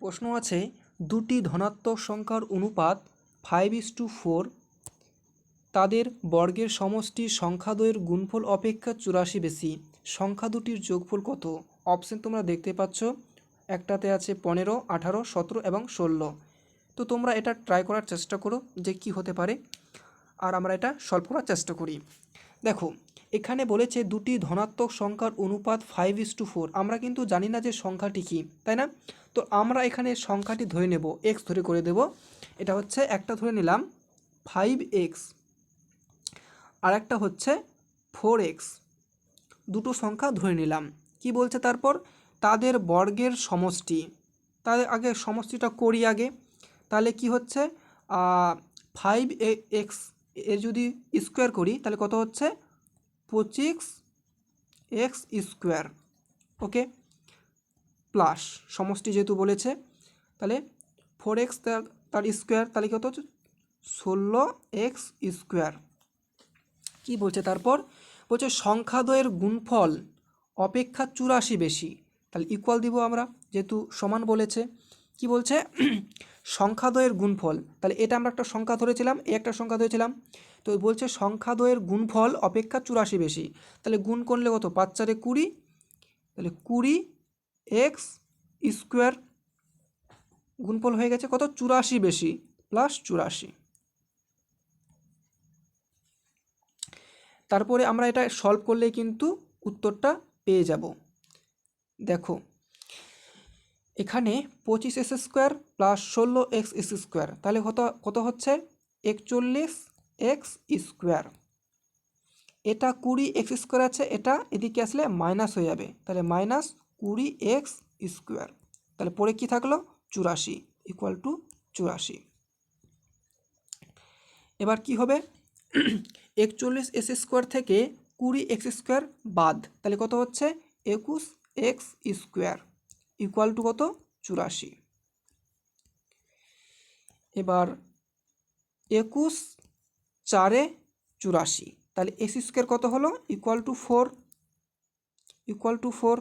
প্রশ্ন আছে, দুটি ধনাত্মক সংখ্যার অনুপাত ফাইভ ইস টু ফোর তাদের বর্গের সমষ্টি সংখ্যাদ্বয়ের গুণফল অপেক্ষা চুরাশি বেশি, সংখ্যা দুটির যোগফল কত? অপশন তোমরা দেখতে পাচ্ছ, একটাতে আছে পনেরো, আঠারো, সতেরো এবং ষোলো। তো তোমরা এটা ট্রাই করার চেষ্টা করো যে কি হতে পারে। আর আমরা এটা সলভ করার চেষ্টা করি। দেখো এখানে বলেছে দুটি ধনাত্মক সংখ্যার অনুপাত ফাইভ ইস টু ফোর আমরা কিন্তু জানি না যে সংখ্যাটি কী, তাই না? তো আমরা এখানে সংখ্যাটি ধরে নেব এক্স ধরে করে দেব। এটা হচ্ছে একটা ধরে নিলাম ফাইভ এক্স আর একটা হচ্ছে ফোর এক্স দুটো সংখ্যা ধরে নিলাম। কি বলছে তারপর? তাদের বর্গের সমষ্টি। তাদের আগে সমষ্টিটা করি আগে। তাহলে কি হচ্ছে? ফাইভ এ এক্সের যদি স্কোয়ার করি, তাহলে কত হচ্ছে? পঁচিশ এক্স স্কোয়ার, ওকে? প্লাস সমষ্টি যেহেতু বলেছে, তাহলে ফোর এক্স তার স্কোয়ার, তাহলে কত ষোলো এক্স স্কোয়ার। কী বলছে তারপর? বলছে সংখ্যাদ্বয়ের গুণফল অপেক্ষা চুরাশি বেশি, তাহলে ইকুয়াল দিব আমরা, যেহেতু সমান বলেছে। কি বলছে? সংখ্যাদ্বয়ের গুণফল, তাহলে এটা আমরা একটা সংখ্যা ধরেছিলাম, এ একটা সংখ্যা ধরেছিলাম, তো বলছে সংখ্যাদ্বয়ের গুণফল অপেক্ষা চুরাশি বেশি, তাহলে গুণ করলে কত? পাঁচ চারে কুড়ি, তাহলে কুড়ি এক্স স্কোয়ার গুণফল হয়ে গেছে কত? চুরাশি বেশি, প্লাস চুরাশি। তারপরে আমরা এটা সলভ করলে কিন্তু উত্তরটা পেয়ে যাব। দেখো এখানে পঁচিশ এস স্কোয়ার প্লাস ষোলো এক্স এস স্কোয়ার। তাহলে কত কত হচ্ছে? একচল্লিশ এক্স স্কোয়ার। এটা কুড়ি এক্স স্কোয়ার আছে, এটা এদিকে আসলে মাইনাস হয়ে যাবে। তাহলে মাইনাস কুড়ি এক্স স্কোয়ার। তাহলে পরে কি থাকল? চুরাশি ইকুয়াল টু চুরাশি। এবার কি হবে? একচল্লিশ এস স্কোয়ার থেকে কুড়ি এক্স স্কোয়ার বাদ। তাহলে কত হচ্ছে? একুশ এক্স স্কোয়ার। ইকুয়াল টু কত? চুরাশি। এবার একুশ চারে চুরাশি। তাহলে এক্স স্কোয়ার কত হলো? Equal to four. Equal to four.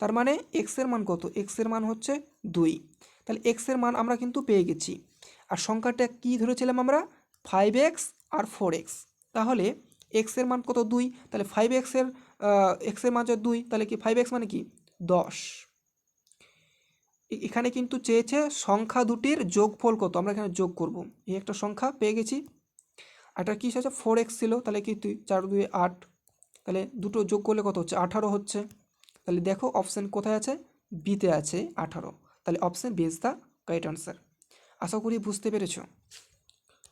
তার মানে এক্সের মান কত? এক্সের মান হচ্ছে দুই। তাহলে এক্সের মান আমরা কিন্তু পেয়ে গেছি। আর সংখ্যাটা কি ধরেছিলাম আমরা? ফাইভ এক্স আর ফোর এক্স। তাহলে এক্সের মান কত? দুই। তাহলে ফাইভ এক্সের এক্সের মান যদি দুই। তাহলে কি? ফাইভ এক্স মানে কি? দশ। এখানে কিন্তু চেয়েছে সংখ্যা দুটির যোগফল কত? আমরা এখানে যোগ করব। এই একটা সংখ্যা পেয়ে গেছি। একটা কী আছে ফোর এক্স ছিল। তাহলে কি তুই চার, দুই, আট? তাহলে দুটো যোগ করলে কত হচ্ছে? আঠারো হচ্ছে। তাহলে দেখো অপশান কোথায় আছে? বিতে আছে আঠারো। তাহলে option B is the right answer আশা করি বুঝতে পেরেছ।